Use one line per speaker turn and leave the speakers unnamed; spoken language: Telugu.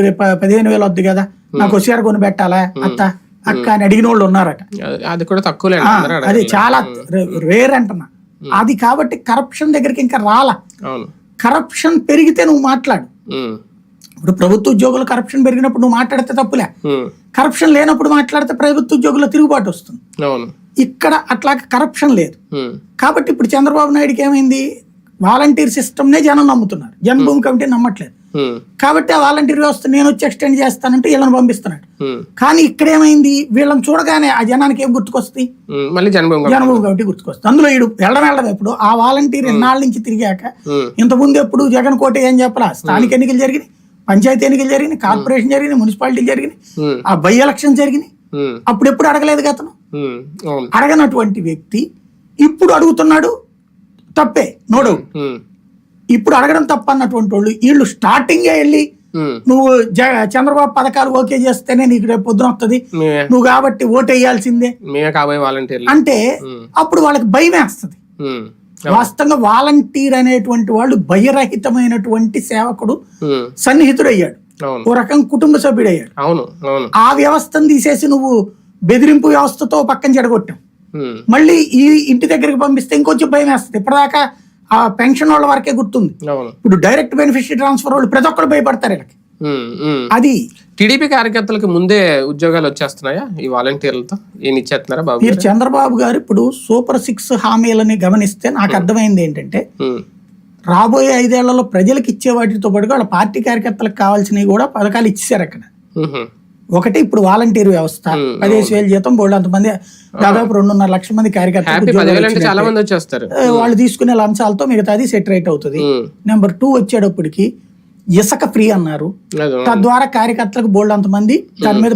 రేపు పదిహేను వేలు వద్దు కదా. నాకు హుషియారు కొని పెట్టాలా? అత్త అక్క అని అడిగిన వాళ్ళు ఉన్నారట.
అది- కూడా తక్కువలే
ఆ, అది చాలా రేర్ అంటున్నా. అది కాబట్టి కరప్షన్ దగ్గరికి ఇంకా రాలా. కరప్షన్ పెరిగితే నువ్వు మాట్లాడు. ఇప్పుడు ప్రభుత్వ ఉద్యోగులు కరప్షన్ పెరిగినప్పుడు నువ్వు మాట్లాడితే తప్పులే. కరప్షన్ లేనప్పుడు మాట్లాడితే ప్రభుత్వ ఉద్యోగుల తిరుగుబాటు వస్తుంది. ఇక్కడ అట్లా కరప్షన్ లేదు. కాబట్టి ఇప్పుడు చంద్రబాబు నాయుడుకి ఏమైంది? వాలంటీర్ సిస్టమ్నే జనం నమ్ముతున్నారు. జన్మభూమి కమిటీ నమ్మట్లేదు. కాబట్టి ఆ వాలంటీర్ వ్యవస్థ నేను వచ్చి ఎక్స్టెండ్ చేస్తానంటే వీళ్ళని పంపిస్తున్నాడు. కానీ ఇక్కడ ఏమైంది వీళ్ళని చూడగానే ఆ జనానికి ఏం గుర్తుకొస్తాయి
ఉమ్, మళ్ళీ.
జనభూమి కమిటీ గుర్తుకొస్తుంది. అందులో ఈడు వెళ్ళడం వెళ్ళడం ఎప్పుడు? ఆ వాలంటీర్ ఎన్నాళ్ళ నుంచి తిరిగాక ఇంతకుముందు ఎప్పుడు జగన్ కోట ఏం చెప్పలా? స్థానిక ఎన్నికలు జరిగినాయి పంచాయతీ ఎన్నికలు జరిగినాయి కార్పొరేషన్ జరిగినాయి మున్సిపాలిటీ జరిగినాయి. ఆ బై ఎలక్షన్ జరిగినాయి.
ఉమ్,
అప్పుడు ఎప్పుడు అడగలేదు అతను? అడగనటువంటి వ్యక్తి ఇప్పుడు అడుగుతున్నాడు తప్పే నో డౌట్ ఇప్పుడు అడగడం తప్ప అన్నటువంటి వాళ్ళు వీళ్ళు స్టార్టింగే వెళ్ళి నువ్వు చంద్రబాబు పథకాలు ఓకే చేస్తేనే నీకు రేపు పొద్దున వస్తుంది నువ్వు కాబట్టి ఓటు వేయాల్సిందే అంటే అప్పుడు వాళ్ళకి భయం వేస్తుంది. వాస్తవంగా వాలంటీర్ అనేటువంటి వాళ్ళు భయరహితమైనటువంటి సేవకుడు సన్నిహితుడయ్యాడు. ఓ రకం కుటుంబ సభ్యుడయ్యాడు.
అవును
ఆ వ్యవస్థను తీసేసి నువ్వు బెదిరింపు వ్యవస్థతో పక్కన చెడగొట్టావు. మళ్ళీ ఈ ఇంటి దగ్గరికి పంపిస్తే ఇంకొంచెం భయం వేస్తుంది ఇప్పటిదాకా ఆ పెన్షన్ వాళ్ళ వరకే గుర్తుంది. ఇప్పుడు డైరెక్ట్ బెనిఫిషియరీ ట్రాన్స్ఫర్ వాళ్ళు ప్రతి ఒక్కరు భయపడతారు వీళ్ళకి. అది.
టీడీపీ కార్యకర్తలకు ముందే ఉద్యోగాలు వచ్చేస్తున్నాయా? ఈ వాలంటీర్లతో ఈయన ఇచ్చేస్తున్నారా బాబు
మీరు చంద్రబాబు గారు ఇప్పుడు సూపర్ సిక్స్ హామీలని గమనిస్తే నాకు అర్థమైంది ఏంటంటే రాబోయే ఐదేళ్ళలో ప్రజలకు ఇచ్చే వాటితో పాటుగా వాళ్ళ పార్టీ కార్యకర్తలకు కావాల్సినవి కూడా పథకాలు ఇచ్చారు అక్కడ. ఒకటి ఇప్పుడు వాలంటీర్ వ్యవస్థ. పదిహేను వేలు జీతం బోల్డ్ అంతమంది దాదాపు రెండున్నర లక్షల మంది ఏ, వాళ్ళు తీసుకునే లంచాలతో మిగతాది సెట్ రైట్ అవుతుంది. నెంబర్ టూ వచ్చేటప్పటికి ఇసుక ఫ్రీ అన్నారు. తద్వారా కార్యకర్తలకు బోల్డ్ అంతమంది దాని మీద